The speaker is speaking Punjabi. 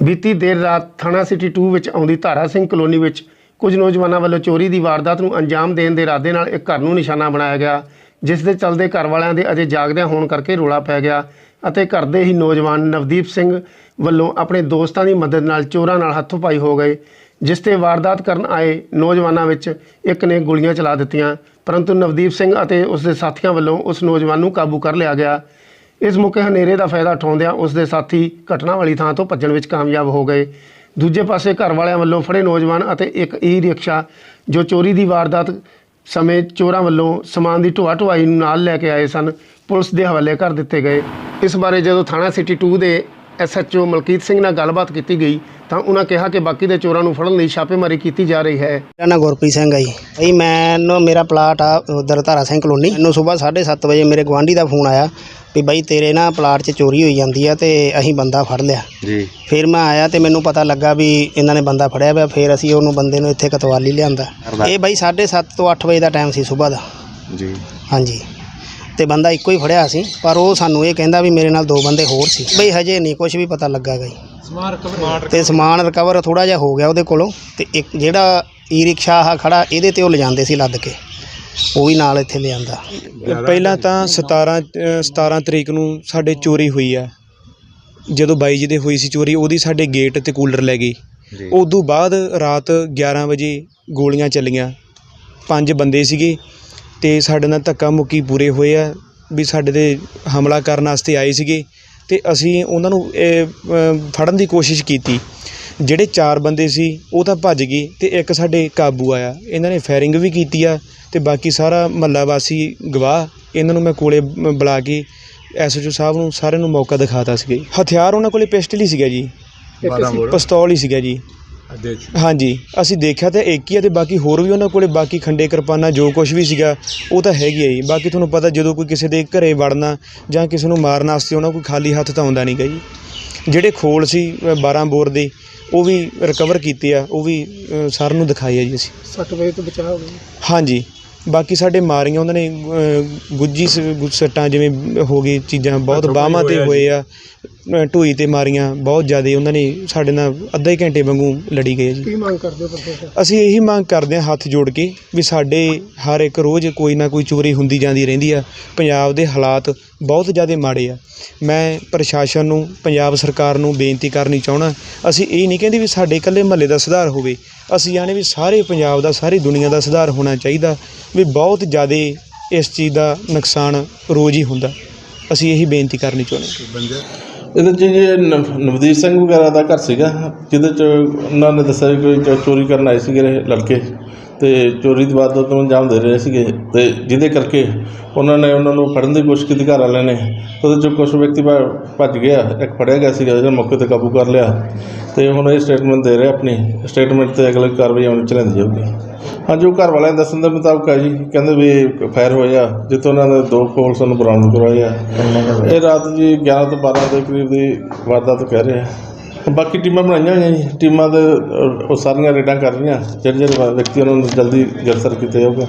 ਬੀਤੀ ਦੇਰ ਰਾਤ ਥਾਣਾ ਸਿਟੀ 2 ਵਿੱਚ ਆਉਂਦੀ ਧਾਰਾ ਸਿੰਘ ਕਲੋਨੀ ਵਿੱਚ ਕੁਝ ਨੌਜਵਾਨਾਂ ਵੱਲੋਂ ਚੋਰੀ ਦੀ ਵਾਰਦਾਤ ਨੂੰ ਅੰਜਾਮ ਦੇਣ ਦੇ ਇਰਾਦੇ ਨਾਲ ਇੱਕ ਘਰ ਨੂੰ ਨਿਸ਼ਾਨਾ ਬਣਾਇਆ ਗਿਆ, ਜਿਸ ਦੇ ਚਲਦੇ ਘਰ ਵਾਲਿਆਂ ਦੇ ਅਜੇ ਜਾਗਦਿਆਂ ਹੋਣ ਕਰਕੇ ਰੋਲਾ ਪੈ ਗਿਆ ਅਤੇ ਘਰ ਦੇ ਹੀ ਨੌਜਵਾਨ ਨਵਦੀਪ ਸਿੰਘ ਵੱਲੋਂ ਆਪਣੇ ਦੋਸਤਾਂ ਦੀ ਮਦਦ ਨਾਲ ਚੋਰਾਂ ਨਾਲ ਹੱਥੋਂ ਪਾਈ ਹੋ ਗਏ। ਜਿਸ ਤੇ ਵਾਰਦਾਤ ਕਰਨ ਆਏ ਨੌਜਵਾਨਾਂ ਵਿੱਚ ਇੱਕ ਨੇ ਗੋਲੀਆਂ ਚਲਾ ਦਿੱਤੀਆਂ। ਪਰੰਤੂ ਨਵਦੀਪ ਸਿੰਘ ਅਤੇ ਉਸ ਦੇ ਸਾਥੀਆਂ ਵੱਲੋਂ ਉਸ ਨੌਜਵਾਨ ਨੂੰ ਕਾਬੂ ਕਰ ਲਿਆ ਗਿਆ। ਇਸ ਮੌਕੇ ਹਨੇਰੇ ਦਾ ਫਾਇਦਾ ਉਠਾਉਂਦਿਆਂ ਉਸ ਦੇ ਸਾਥੀ ਘਟਨਾ ਵਾਲੀ ਥਾਂ ਤੋਂ ਭੱਜਣ ਵਿੱਚ ਕਾਮਯਾਬ ਹੋ ਗਏ। ਦੂਜੇ ਪਾਸੇ ਘਰ ਵਾਲਿਆਂ ਵੱਲੋਂ ਫੜੇ ਨੌਜਵਾਨ ਅਤੇ ਇੱਕ ਈ ਰਿਕਸ਼ਾ ਜੋ ਚੋਰੀ ਦੀ ਵਾਰਦਾਤ ਸਮੇਂ ਚੋਰਾਂ ਵੱਲੋਂ ਸਮਾਨ ਦੀ ਢੋਆ ਢੁਆਈ ਨੂੰ ਨਾਲ ਲੈ ਕੇ ਆਏ ਸਨ, ਪੁਲਿਸ ਦੇ ਹਵਾਲੇ ਕਰ ਦਿੱਤੇ ਗਏ। ਇਸ ਬਾਰੇ ਜਦੋਂ ਥਾਣਾ ਸਿਟੀ 2 ਦੇ ਐਸਐਚਓ ਮਲਕੀਤ ਸਿੰਘ ਨਾਲ ਗੱਲਬਾਤ ਕੀਤੀ ਗਈ ਤਾਂ ਉਹਨਾਂ ਕਿਹਾ ਕਿ ਬਾਕੀ ਦੇ ਚੋਰਾਂ ਨੂੰ ਫੜਨ ਲਈ ਛਾਪੇਮਾਰੀ ਕੀਤੀ ਜਾ ਰਹੀ ਹੈ। ਮੇਰਾ ਨਾਂ ਗੁਰਪ੍ਰੀਤ ਸਿੰਘ ਆ ਜੀ। ਭਾਈ ਮੈਨੂੰ ਮੇਰਾ ਪਲਾਟ ਆ ਉਧਰ ਧਾਰਾ ਸਿੰਘ ਕਲੋਨੀ। ਮੈਨੂੰ ਸਵੇਰ 7:30 ਵਜੇ ਮੇਰੇ ਗਵਾਂਢੀ ਦਾ ਫੋਨ ਆਇਆ ਵੀ ਬਾਈ ਤੇਰੇ ਨਾ ਪਲਾਟ 'ਚ ਚੋਰੀ ਹੋਈ ਜਾਂਦੀ ਆ ਤੇ ਅਸੀਂ ਬੰਦਾ ਫੜ ਲਿਆ। ਜੀ। ਫਿਰ ਮੈਂ ਆਇਆ ਤੇ ਮੈਨੂੰ ਪਤਾ ਲੱਗਾ ਵੀ ਇਹਨਾਂ ਨੇ ਬੰਦਾ ਫੜਿਆ ਪਿਆ ਫਿਰ ਅਸੀਂ ਉਹਨੂੰ ਬੰਦੇ ਨੂੰ ਇੱਥੇ ਕਤਵਾਲੀ ਲਿਆਂਦਾ। ਇਹ ਬਾਈ 7:30 ਤੋਂ 8 ਵਜੇ ਦਾ ਟਾਈਮ ਸੀ ਸਵੇਰ ਦਾ। ਜੀ। ਹਾਂਜੀ। ਤੇ ਬੰਦਾ ਇੱਕੋ ਹੀ ਫੜਿਆ ਸੀ ਪਰ ਉਹ ਸਾਨੂੰ ਇਹ ਕਹਿੰਦਾ ਵੀ ਮੇਰੇ ਨਾਲ ਦੋ ਬੰਦੇ ਹੋਰ ਸੀ। ਬਈ ਹਜੇ ਨਹੀਂ ਕੁਝ ਵੀ ਪਤਾ ਲੱਗਾ ਗਈ। ਤੇ ਸਮਾਨ ਰਿਕਵਰ ਥੋੜਾ ਜਿਹਾ ਹੋ ਗਿਆ ਉਹਦੇ ਕੋਲੋਂ ਤੇ ਇੱਕ ਜਿਹੜਾ ਈ ਰਿਕਸ਼ਾ ਆ ਖੜਾ ਇਹਦੇ ਤੇ ਉਹ ਲਿਜਾਂਦੇ ਸੀ ਲੱਦ ਕੇ। ਉਹ ਵੀ ਨਾਲ ਇੱਥੇ ਲਿਆਂਦਾ। ਪਹਿਲਾਂ ਤਾਂ 17 ਅ, 17 ਤਰੀਕ ਨੂੰ ਸਾਡੇ ਚੋਰੀ ਹੋਈ ਆ। ਜਦੋਂ ਬਾਈ ਜੀ ਦੇ ਹੋਈ ਸੀ ਚੋਰੀ ਉਹਦੀ ਸਾਡੇ ਗੇਟ ਤੇ ਕੂਲਰ ਲੈ ਗਈ। ਉਦੋਂ ਬਾਅਦ ਰਾਤ 11 ਵਜੇ ਗੋਲੀਆਂ ਚੱਲੀਆਂ। ਪੰਜ ਬੰਦੇ ਸੀਗੇ। ਤੇ ਸਾਡੇ ਨਾਲ ਧੱਕਾ ਮੁੱਕੀ ਪੂਰੇ ਹੋਏ ਆ ਵੀ ਸਾਡੇ ਤੇ ਹਮਲਾ ਕਰਨ ਵਾਸਤੇ ਆਏ ਸੀਗੇ ਤੇ ਅਸੀਂ ਉਹਨਾਂ ਨੂੰ ਫੜਨ ਦੀ ਕੋਸ਼ਿਸ਼ ਕੀਤੀ। ਜਿਹੜੇ ਚਾਰ ਬੰਦੇ ਸੀ ਉਹ ਤਾਂ ਭੱਜ ਗਏ ਤੇ ਇੱਕ ਸਾਡੇ ਕਾਬੂ ਆਇਆ। ਇਹਨਾਂ ਨੇ ਫਾਇਰਿੰਗ ਵੀ ਕੀਤੀ ਆ ਤੇ ਬਾਕੀ ਸਾਰਾ ਮਹੱਲਾ ਵਾਸੀ ਗਵਾਹ ਇਹਨਾਂ ਨੂੰ ਮੈਂ ਕੋਲੇ ਬੁਲਾ ਕੇ ਐਸਓਚਓ ਸਾਹਿਬ ਨੂੰ ਸਾਰਿਆਂ ਨੂੰ ਮੌਕਾ ਦਿਖਾਤਾ ਸੀਗਾ ਜੀ। ਹਥਿਆਰ ਉਹਨਾਂ ਕੋਲੇ ਪਿਸਟਲ ਹੀ ਸੀਗਾ ਜੀ। ਪਿਸਤੌਲ ਹੀ ਸੀਗਾ ਜੀ। ਹਾਂਜੀ ਅਸੀਂ ਦੇਖਿਆ ਤੇ ਇੱਕ ਹੀ ਆ ਤੇ ਬਾਕੀ ਹੋਰ ਵੀ ਉਹਨਾਂ ਕੋਲੇ ਬਾਕੀ ਖੰਡੇ ਕਿਰਪਾਨਾਂ ਜੋ ਕੁਝ ਵੀ ਸੀਗਾ ਉਹ ਤਾਂ ਹੈਗੀ ਆ ਜੀ। ਬਾਕੀ ਤੁਹਾਨੂੰ ਪਤਾ ਜਦੋਂ ਕੋਈ ਕਿਸੇ ਦੇ ਘਰੇ ਵੜਨਾ ਜਾਂ ਕਿਸੇ ਨੂੰ ਮਾਰਨ ਵਾਸਤੇ ਉਹਨਾਂ ਕੋਈ ਖਾਲੀ ਹੱਥ ਤਾਂ ਆਉਂਦਾ ਨਹੀਂਗਾ ਜੀ। ਜਿਹੜੇ ਖੋਲ ਸੀ ਅ, 12 ਬੋਰ ਦੇ ਉਹ ਵੀ ਰਿਕਵਰ ਕੀਤੇ ਆ ਉਹ ਵੀ ਅ, ਸਾਰਿਆਂ ਨੂੰ ਦਿਖਾਏ ਆ ਜੀ ਅਸੀਂ। 60 ਵਜੇ ਤੋਂ ਬਚਾਅ ਹੋ ਗਿਆ। ਹਾਂਜੀ ਬਾਕੀ ਸਾਡੇ ਮਾਰੀਆਂ ਉਹਨਾਂ ਨੇ ਅ, ਗੁੱਜੀ ਸ- ਸੱਟਾਂ ਜਿਵੇਂ ਹੋ ਗਈ ਚੀਜ਼ਾਂ ਬਹੁਤ ਬਾਹਾਂ ਤੇ ਹੋਏ ਆ। ਢੂਈ ਤੇ ਮਾਰੀਆਂ ਬਹੁਤ ਜ਼ਿਆਦਾ ਉਹਨਾਂ ਨੇ ਸਾਡੇ ਨਾਲ ਅੱਧਾ ਹੀ ਘੰਟੇ ਵਾਂਗੂ ਲੜੀ ਗਏ ਜੀ। ਕੀ ਮੰਗ ਕਰਦੇ ਹੋ ਪ੍ਰਸ਼ਾਸਨ ਅਸੀਂ ਇਹੀ ਮੰਗ ਕਰਦੇ ਹਾਂ ਹੱਥ ਜੋੜ ਕੇ ਵੀ ਸਾਡੇ ਹਰ ਇੱਕ ਰੋਜ਼ ਕੋਈ ਨਾ ਕੋਈ ਚੋਰੀ ਹੁੰਦੀ ਜਾਂਦੀ ਰਹਿੰਦੀ ਆ। ਪੰਜਾਬ ਦੇ ਹਾਲਾਤ ਬਹੁਤ ਜ਼ਿਆਦਾ ਮਾੜੇ ਆ। ਮੈਂ ਪ੍ਰਸ਼ਾਸਨ ਨੂੰ ਪੰਜਾਬ ਸਰਕਾਰ ਨੂੰ ਬੇਨਤੀ ਕਰਨੀ ਚਾਹਣਾ ਅਸੀਂ ਇਹ ਨਹੀਂ ਕਹਿੰਦੇ ਵੀ ਸਾਡੇ ਇਕੱਲੇ ਮਹੱਲੇ ਦਾ ਸੁਧਾਰ ਹੋਵੇ। ਅਸੀਂ ਆਣੇ ਵੀ ਸਾਰੇ ਪੰਜਾਬ ਦਾ ਸਾਰੀ ਦੁਨੀਆ ਦਾ ਸੁਧਾਰ ਹੋਣਾ ਚਾਹੀਦਾ ਵੀ ਬਹੁਤ ਜ਼ਿਆਦਾ ਇਸ ਚੀਜ਼ ਦਾ ਨੁਕਸਾਨ ਰੋਜ਼ ਹੀ ਹੁੰਦਾ। ਅਸੀਂ ਇਹੀ ਬੇਨਤੀ ਕਰਨੀ ਚਾਹੁੰਦੇ ਹਾਂ। ਇਹਦੇ 'ਚ ਜੇ ਨਵ- ਨਵਦੀਪ ਸਿੰਘ ਵਗੈਰਾ ਦਾ ਘਰ ਸੀਗਾ, ਜਿਹਦੇ 'ਚ ਉਹਨਾਂ ਨੇ ਦੱਸਿਆ ਵੀ ਕੋਈ ਚੋਰੀ ਕਰਨ ਆਏ ਸੀਗੇ ਇਹ ਲੜਕੇ। ਤੇ ਚੋਰੀ ਦੀ ਵਾਰਦਾਤ ਨੂੰ ਅੰਜਾਮ ਦੇ ਰਹੇ ਸੀਗੇ ਤੇ ਜਿਹਦੇ ਕਰਕੇ ਉਹਨਾਂ ਨੇ ਉਹਨਾਂ ਨੂੰ ਫੜਨ ਦੀ ਕੋਸ਼ਿਸ਼ ਕੀਤੀ ਘਰ ਵਾਲਿਆਂ ਨੇ। ਉਹਦੇ 'ਚ ਕੁਝ ਵਿਅਕਤੀ ਭਾ- ਭੱਜ ਗਿਆ ਇੱਕ ਫੜਿਆ ਗਿਆ ਸੀਗਾ ਜਿਹੜਾ ਮੌਕੇ ਤੇ ਕਾਬੂ ਕਰ ਲਿਆ। ਤੇ ਹੁਣ ਇਹ ਸਟੇਟਮੈਂਟ ਦੇ ਰਿਹਾ ਆਪਣੀ। ਸਟੇਟਮੈਂਟ ਤੇ ਅਗਲੀ ਕਾਰਵਾਈ ਅਮਲ ਚ ਲੈਂਦੀ ਜਾਊਗੀ। ਹਾਂਜੀ ਉਹ ਘਰ ਵਾਲਿਆਂ ਦੇ ਦੱਸਣ ਦੇ ਮੁਤਾਬਕ ਹੈ ਜੀ। ਕਹਿੰਦੇ ਵੀ ਫਾਇਰ ਹੋਏ ਆ ਜਿੱਥੋਂ ਉਹਨਾਂ ਦੇ ਦੋ ਖੋਲ ਸਾਨੂੰ ਬਰਾਮਦ ਕਰਵਾਏ ਆ। ਇਹ ਰਾਤ ਜੀ 11 ਤੋਂ 12 ਦੇ ਕਰੀਬ ਦੀ ਵਾਰਦਾਤ ਕਹਿ ਰਹੇ ਆ। ਬਾਕੀ ਟੀਮਾਂ ਬਣਾਈਆਂ ਹੋਈਆਂ ਜੀ। ਟੀਮਾਂ ਦੇ ਉਹ ਸਾਰੀਆਂ ਰੇਡਾਂ ਕਰ ਰਹੀਆਂ। ਜਿਹੜੇ ਜਿਹੜੇ ਵਿਅਕਤੀ ਉਹਨਾਂ ਨੂੰ ਜਲਦੀ ਗ੍ਰਿਫਤਾਰ ਕੀਤਾ ਜਾਊਗਾ।